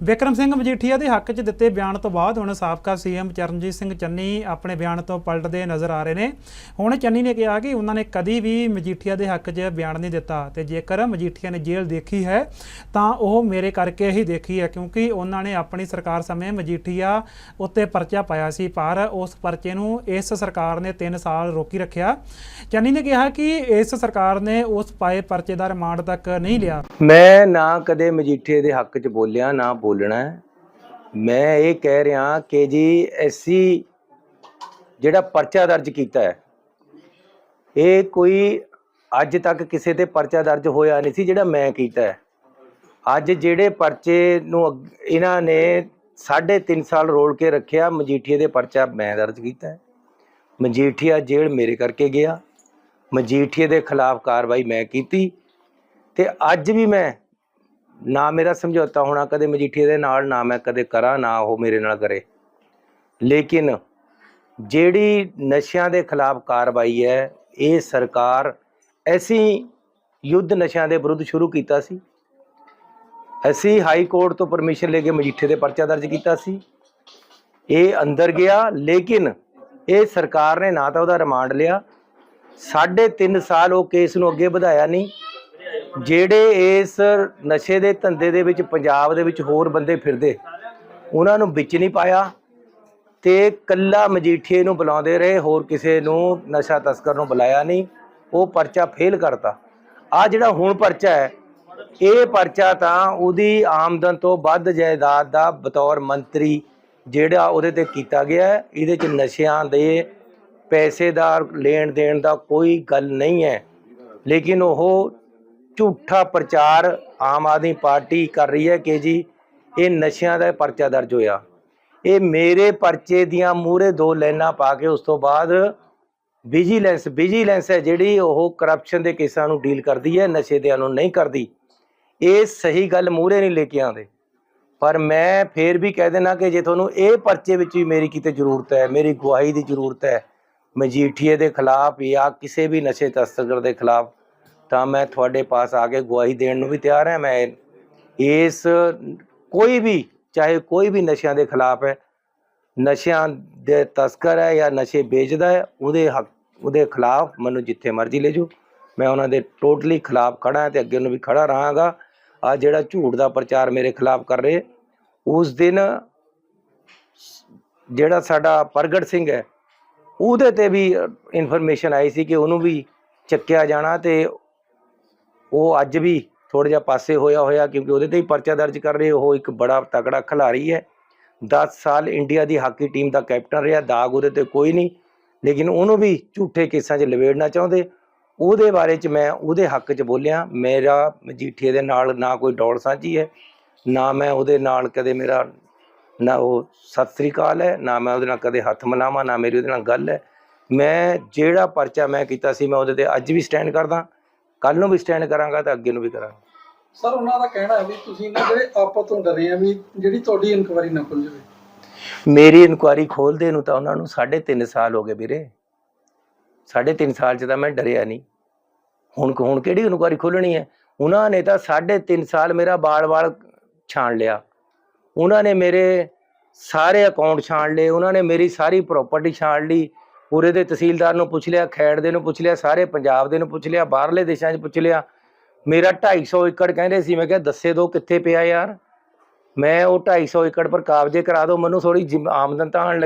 ਵਿਕਰਮ ਸਿੰਘ ਮਜੀਠੀਆ ਦੇ ਹੱਕ 'ਚ ਦਿੱਤੇ ਬਿਆਨ ਤੋਂ ਬਾਅਦ ਹੁਣ ਸਾਬਕਾ ਸੀਐਮ ਚਰਨਜੀਤ ਸਿੰਘ ਚੰਨੀ ਆਪਣੇ ਬਿਆਨ ਤੋਂ ਪਲਟਦੇ ਨਜ਼ਰ ਆ ਰਹੇ ਨੇ। ਹੁਣ ਚੰਨੀ ਨੇ ਕਿਹਾ ਕਿ ਉਹਨਾਂ ਨੇ ਕਦੀ ਵੀ ਮਜੀਠੀਆ ਦੇ ਹੱਕ 'ਚ ਬਿਆਨ ਨਹੀਂ ਦਿੱਤਾ ਤੇ ਜੇਕਰ ਮਜੀਠੀਆ ਨੇ ਜੇਲ੍ਹ ਦੇਖੀ ਹੈ, ਤਾਂ ਉਹ ਮੇਰੇ ਕਰਕੇ ਹੀ ਦੇਖੀ ਹੈ ਕਿਉਂਕਿ ਉਹਨਾਂ ਨੇ ਆਪਣੀ ਸਰਕਾਰ ਸਮੇਂ ਮਜੀਠੀਆ ਉੱਤੇ ਪਰਚਾ ਪਾਇਆ ਸੀ, ਪਰ ਉਸ ਪਰਚੇ ਨੂੰ ਇਸ ਸਰਕਾਰ ਨੇ 3 ਸਾਲ ਰੋਕੀ ਰੱਖਿਆ। ਚੰਨੀ ਨੇ ਕਿਹਾ ਕਿ ਇਸ ਸਰਕਾਰ ਨੇ ਉਸ ਪਾਏ ਪਰਚੇ ਦਾ ਰਿਮਾਂਡ ਤੱਕ ਨਹੀਂ ਲਿਆ। ਮੈਂ ਨਾ ਕਦੇ ਮਜੀਠੀਆ ਦੇ ਹੱਕ 'ਚ ਬੋਲਿਆ, ਨਾ ਬੋਲਣਾ ਹੈ। ਮੈਂ ਇਹ ਕਹਿ ਰਿਹਾ ਕਿ ਜੀ, ਐਸੀ ਜਿਹੜਾ ਪਰਚਾ ਦਰਜ ਕੀਤਾ ਹੈ, ਇਹ ਕੋਈ ਅੱਜ ਤੱਕ ਕਿਸੇ ਤੇ ਪਰਚਾ ਦਰਜ ਹੋਇਆ ਨਹੀਂ ਸੀ ਜਿਹੜਾ ਮੈਂ ਕੀਤਾ ਹੈ। ਅੱਜ ਜਿਹੜੇ ਪਰਚੇ ਨੂੰ ਅੱਗ- ਇਹਨਾਂ ਨੇ 3.5 ਸਾਲ ਰੋਲ ਕੇ ਰੱਖਿਆ ਮਜੀਠੀਏ ਦੇ ਪਰਚਾ ਮੈਂ ਦਰਜ ਕੀਤਾ ਹੈ। ਮਜੀਠੀਆ ਜੇਲ੍ਹ ਮੇਰੇ ਕਰਕੇ ਗਿਆ। ਮਜੀਠੀਏ ਦੇ ਖਿਲਾਫ ਕਾਰਵਾਈ ਮੈਂ ਕੀਤੀ ਤੇ ਅੱਜ ਵੀ ਮੈਂ ਨਾ ਮੇਰਾ ਸਮਝੌਤਾ ਹੋਣਾ, ਕਦੇ ਮਜੀਠੀਏ ਦੇ ਨਾਲ, ਨਾ ਮੈਂ ਕਦੇ ਕਰਾਂ, ਨਾ ਉਹ ਮੇਰੇ ਨਾਲ ਕਰੇ। ਲੇਕਿਨ ਜਿਹੜੀ ਨਸ਼ਿਆਂ ਦੇ ਖਿਲਾਫ ਕਾਰਵਾਈ ਹੈ, ਇਹ ਸਰਕਾਰ ਐਸੀ ਯੁੱਧ ਨਸ਼ਿਆਂ ਦੇ ਵਿਰੁੱਧ ਸ਼ੁਰੂ ਕੀਤਾ ਸੀ। ਅਸੀਂ ਹਾਈ ਕੋਰਟ ਤੋਂ ਪਰਮਿਸ਼ਨ ਲੈ ਕੇ ਮਜੀਠੇ ਦੇ ਪਰਚਾ ਦਰਜ ਕੀਤਾ ਸੀ। ਇਹ ਅੰਦਰ ਗਿਆ, ਲੇਕਿਨ ਇਹ ਸਰਕਾਰ ਨੇ ਨਾ ਤਾਂ ਉਹਦਾ ਰਿਮਾਂਡ ਲਿਆ। ਸਾਢੇ ਤਿੰਨ ਸਾਲ ਉਹ ਕੇਸ ਨੂੰ ਅੱਗੇ ਵਧਾਇਆ ਨਹੀਂ। ਜਿਹੜੇ ਇਸ ਨਸ਼ੇ ਦੇ ਧੰਦੇ ਦੇ ਵਿੱਚ, ਪੰਜਾਬ ਦੇ ਵਿੱਚ ਹੋਰ ਬੰਦੇ ਫਿਰਦੇ, ਉਹਨਾਂ ਨੂੰ ਵਿੱਚ ਨਹੀਂ ਪਾਇਆ ਤੇ ਕੱਲਾ ਮਜੀਠੀਏ ਨੂੰ ਬੁਲਾਉਂਦੇ ਰਹੇ, ਹੋਰ ਕਿਸੇ ਨੂੰ ਨਸ਼ਾ ਤਸਕਰ ਨੂੰ ਬੁਲਾਇਆ ਨਹੀਂ, ਉਹ ਪਰਚਾ ਫੇਲ ਕਰਤਾ। ਆ ਜਿਹੜਾ ਹੁਣ ਪਰਚਾ ਹੈ, ਇਹ ਪਰਚਾ ਤਾਂ ਉਹਦੀ ਆਮਦਨ ਤੋਂ ਵੱਧ ਜਾਇਦਾਦ ਦਾ ਬਤੌਰ ਮੰਤਰੀ ਜਿਹੜਾ ਉਹਦੇ ਤੇ ਕੀਤਾ ਗਿਆ ਹੈ, ਇਹਦੇ ਚ ਨਸ਼ਿਆਂ ਦੇ ਪੈਸੇ ਦਾ ਲੈਣ ਦੇਣ ਦਾ ਕੋਈ ਗੱਲ ਨਹੀਂ ਹੈ। ਲੇਕਿਨ ਉਹ ਝੂਠਾ ਪ੍ਰਚਾਰ ਆਮ ਆਦਮੀ ਪਾਰਟੀ ਕਰ ਰਹੀ ਹੈ ਕਿ ਜੀ, ਇਹ ਨਸ਼ਿਆਂ ਦਾ ਪਰਚਾ ਦਰਜ ਹੋਇਆ। ਇਹ ਮੇਰੇ ਪਰਚੇ ਦੀਆਂ ਮੂਹਰੇ ਦੋ ਲਾਈਨਾਂ ਪਾ ਕੇ ਉਸ ਤੋਂ ਬਾਅਦ ਵਿਜੀਲੈਂਸ ਵਿਜੀਲੈਂਸ ਹੈ ਜਿਹੜੀ ਉਹ ਕਰਪਸ਼ਨ ਦੇ ਕੇਸਾਂ ਨੂੰ ਡੀਲ ਕਰਦੀ ਹੈ, ਨਸ਼ੇ ਦਿਆਂ ਨੂੰ ਨਹੀਂ ਕਰਦੀ। ਇਹ ਸਹੀ ਗੱਲ ਮੂਹਰੇ ਨਹੀਂ ਲੈ ਕੇ ਆਉਂਦੇ। ਪਰ ਮੈਂ ਫੇਰ ਵੀ ਕਹਿ ਦੇਣਾ ਕਿ ਜੇ ਤੁਹਾਨੂੰ ਇਹ ਪਰਚੇ ਵਿੱਚ ਵੀ ਮੇਰੀ ਕਿਤੇ ਜ਼ਰੂਰਤ ਹੈ, ਮੇਰੀ ਗਵਾਹੀ ਦੀ ਜ਼ਰੂਰਤ ਹੈ ਮਜੀਠੀਏ ਦੇ ਖਿਲਾਫ ਜਾਂ ਕਿਸੇ ਵੀ ਨਸ਼ੇ ਤਸਕਰ ਦੇ ਖਿਲਾਫ ਤਾਂ ਮੈਂ ਤੁਹਾਡੇ ਪਾਸ ਆ ਕੇ ਗਵਾਹੀ ਦੇਣ ਨੂੰ ਵੀ ਤਿਆਰ ਹਾਂ। ਮੈਂ ਇਸ ਕੋਈ ਵੀ, ਚਾਹੇ ਕੋਈ ਵੀ ਨਸ਼ਿਆਂ ਦੇ ਖਿਲਾਫ ਹੈ, ਨਸ਼ਿਆਂ ਦੇ ਤਸਕਰ ਹੈ ਜਾਂ ਨਸ਼ੇ ਵੇਚਦਾ ਹੈ, ਉਹਦੇ ਹੱਕ, ਉਹਦੇ ਖਿਲਾਫ ਮੈਨੂੰ ਜਿੱਥੇ ਮਰਜ਼ੀ ਲੈ ਜਾਓ। ਮੈਂ ਉਹਨਾਂ ਦੇ ਟੋਟਲੀ ਖਿਲਾਫ ਖੜਾ ਹਾਂ ਤੇ ਅੱਗੇ ਨੂੰ ਵੀ ਖੜਾ ਰਹਾਂਗਾ। ਆ ਜਿਹੜਾ ਝੂਠ ਦਾ ਪ੍ਰਚਾਰ ਮੇਰੇ ਖਿਲਾਫ ਕਰ ਰਹੇ, ਉਸ ਦਿਨ ਜਿਹੜਾ ਸਾਡਾ ਪ੍ਰਗਟ ਸਿੰਘ ਹੈ, ਉਹਦੇ ਤੇ ਵੀ ਇਨਫੋਰਮੇਸ਼ਨ ਆਈ ਸੀ ਕਿ ਉਹਨੂੰ ਵੀ ਚੱਕਿਆ ਜਾਣਾ ਤੇ ਉਹ ਅੱਜ ਵੀ ਥੋੜਾ ਜਿਹਾ ਪਾਸੇ ਹੋਇਆ ਹੋਇਆ ਕਿਉਂਕਿ ਉਹਦੇ ਤੇ ਹੀ ਪਰਚਾ ਦਰਜ ਕਰ ਰਹੇ ਉਹ ਇੱਕ ਬੜਾ ਤਕੜਾ ਖਿਡਾਰੀ ਹੈ। 10 ਸਾਲ ਇੰਡੀਆ ਦੀ ਹਾਕੀ ਟੀਮ ਦਾ ਕੈਪਟਨ ਰਿਹਾ, ਦਾਗ ਉਹਦੇ ਤੇ ਕੋਈ ਨਹੀਂ। ਲੇਕਿਨ ਉਹਨੂੰ ਵੀ ਝੂਠੇ ਕੇਸਾਂ 'ਚ ਲਵੇੜਨਾ ਚਾਹੁੰਦੇ। ਉਹਦੇ ਬਾਰੇ 'ਚ ਮੈਂ ਉਹਦੇ ਹੱਕ 'ਚ ਬੋਲਿਆ, ਮੇਰਾ ਮਜੀਠੀਏ ਦੇ ਨਾਲ ਨਾ ਕੋਈ ਡੌਲ ਸਾਂਝੀ ਹੈ, ਨਾ ਮੈਂ ਉਹਦੇ ਨਾਲ ਕਦੇ ਮੇਰਾ ਨਾ ਉਹ ਸਤਿ ਸ੍ਰੀ ਅਕਾਲ ਹੈ, ਨਾ ਮੈਂ ਉਹਦੇ ਨਾਲ ਕਦੇ ਹੱਥ ਮਿਲਾਵਾਂ ਨਾ ਮੇਰੀ ਉਹਦੇ ਨਾਲ ਗੱਲ ਹੈ। ਮੈਂ ਜਿਹੜਾ ਪਰਚਾ ਮੈਂ ਕੀਤਾ ਸੀ, ਮੈਂ ਉਹਦੇ ਤੇ ਅੱਜ ਵੀ ਸਟੈਂਡ ਕਰਦਾ। ਕੱਲ ਨੂੰ ਵੀ ਸਟੈਂਡ ਕਰਾਂਗਾ ਤੇ ਅੱਗੇ ਨੂੰ ਵੀ ਕਰਾਂਗਾ। ਸਰ ਉਹਨਾਂ ਦਾ ਕਹਿਣਾ ਹੈ ਵੀ ਤੁਸੀਂ ਨਾ ਜਿਹੜੇ ਆਪਾਂ ਤੋਂ ਡਰੇ ਆ ਵੀ ਜਿਹੜੀ ਤੁਹਾਡੀ ਇਨਕੁਆਇਰੀ ਨਾ ਖੁੱਲ ਜਾਵੇ। ਮੇਰੀ ਇਨਕੁਆਰੀ ਖੋਲਦੇ ਨੂੰ ਤਾਂ ਉਹਨਾਂ ਨੂੰ 3.5 ਸਾਲ ਹੋ ਗਏ ਵੀਰੇ। 3.5 ਸਾਲ ਚ ਤਾਂ ਮੈਂ ਡਰਿਆ ਨਹੀਂ। ਹੁਣ ਹੁਣ ਕਿਹੜੀ ਇਨਕੁਆਰੀ ਖੋਲਣੀ ਹੈ? ਉਹਨਾਂ ਨੇ ਤਾਂ 3.5 ਸਾਲ ਮੇਰਾ ਬਾਲ-ਬਾਲ ਛਾਣ ਲਿਆ। ਉਹਨਾਂ ਨੇ ਮੇਰੇ ਸਾਰੇ ਅਕਾਊਂਟ ਛਾਣ ਲਏ ਉਹਨਾਂ ਨੇ ਮੇਰੀ ਸਾਰੀ ਪ੍ਰਾਪਰਟੀ ਛਾਣ ਲਈ। ਪੂਰੇ ਦੇ ਤਹਿਸੀਲਦਾਰ ਨੂੰ ਪੁੱਛ ਲਿਆ, ਖੈੜ ਦੇ ਨੂੰ ਪੁੱਛ ਲਿਆ, ਸਾਰੇ ਪੰਜਾਬ ਦੇ ਨੂੰ ਪੁੱਛ ਲਿਆ, ਬਾਹਰਲੇ ਦੇਸ਼ਾਂ 'ਚ ਪੁੱਛ ਲਿਆ। ਮੇਰਾ 250 ਏਕੜ ਕਹਿੰਦੇ ਸੀ, ਮੈਂ ਕਿਹਾ ਦੱਸੇ ਦੋ ਕਿੱਥੇ ਪਿਆ ਯਾਰ? ਮੈਂ ਉਹ 250 ਏਕੜ ਪਰ ਕਾਬਜ਼ੇ ਕਰਾ ਦਿਓ ਮੈਨੂੰ ਥੋੜੀ ਆਮਦਨ ਤਾਂ ਆਉਣ ਲੱਗੀ।